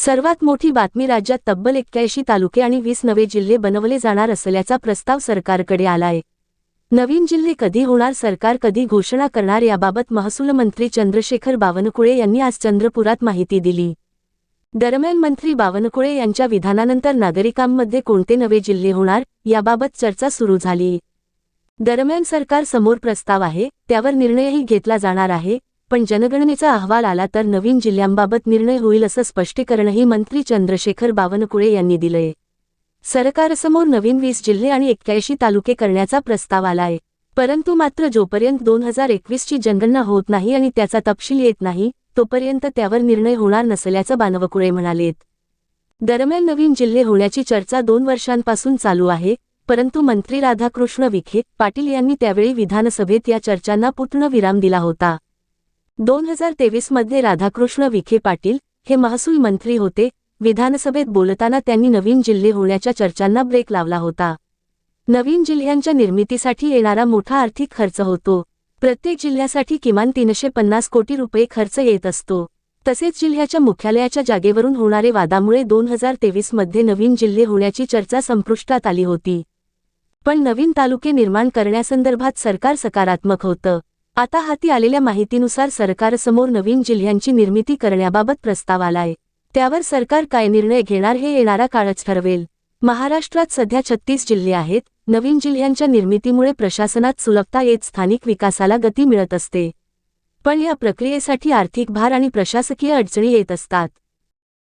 सर्वात मोठी बातमी राज्यात तब्बल एक्क्याऐंशी तालुके आणि वीस नवे जिल्हे बनवले जाणार असल्याचा प्रस्ताव सरकारकडे आलाय. नवीन जिल्हे कधी होणार सरकार कधी घोषणा करणार याबाबत महसूल मंत्री चंद्रशेखर बावनकुळे यांनी आज चंद्रपुरात माहिती दिली. दरम्यान मंत्री बावनकुळे यांच्या विधानानंतर नागरिकांमध्ये कोणते नवे जिल्हे होणार याबाबत चर्चा सुरू झाली. दरम्यान सरकार समोर प्रस्ताव आहे त्यावर निर्णयही घेतला जाणार आहे पण जनगणनेचा अहवाल आला तर नवीन जिल्ह्यांबाबत निर्णय होईल असं स्पष्टीकरणही मंत्री चंद्रशेखर बावनकुळे यांनी दिलंय. सरकारसमोर नवीन वीस जिल्हे आणि एक्क्याऐंशी तालुके करण्याचा प्रस्ताव आलाय. परंतु मात्र जोपर्यंत दोन हजार एकवीसची जनगणना होत नाही आणि त्याचा तपशील येत नाही तोपर्यंत त्यावर निर्णय होणार नसल्याचं बानवकुळे म्हणालेत. दरम्यान नवीन जिल्हे होण्याची चर्चा दोन वर्षांपासून चालू आहे परंतु मंत्री राधाकृष्ण विखे पाटील यांनी त्यावेळी विधानसभेत या चर्चांना पूर्णविराम दिला होता. दोन हजार तेवीसमध्ये राधाकृष्ण विखे पाटील हे महसूल मंत्री होते. विधानसभेत बोलताना त्यांनी नवीन जिल्हे होण्याच्या चर्चांना ब्रेक लावला होता. नवीन जिल्ह्यांच्या निर्मितीसाठी येणारा मोठा आर्थिक खर्च होतो. प्रत्येक जिल्ह्यासाठी किमान तीनशे पन्नास कोटी रुपये खर्च येत असतो. तसेच जिल्ह्याच्या मुख्यालयाच्या जागेवरून होणारे वादामुळे दोन हजार तेवीसमध्ये नवीन जिल्हे होण्याची चर्चा संपुष्टात आली होती. पण नवीन तालुके निर्माण करण्यासंदर्भात सरकार सकारात्मक होतं. आता हाती आलेल्या माहितीनुसार सरकारसमोर नवीन जिल्ह्यांची निर्मिती करण्याबाबत प्रस्ताव आलाय. त्यावर सरकार काय निर्णय घेणार हे येणारा काळच ठरवेल. महाराष्ट्रात सध्या छत्तीस जिल्हे आहेत. नवीन जिल्ह्यांच्या निर्मितीमुळे प्रशासनात सुलभता येत स्थानिक विकासाला गती मिळत असते. पण या प्रक्रियेसाठी आर्थिक भार आणि प्रशासकीय अडचणी येत असतात.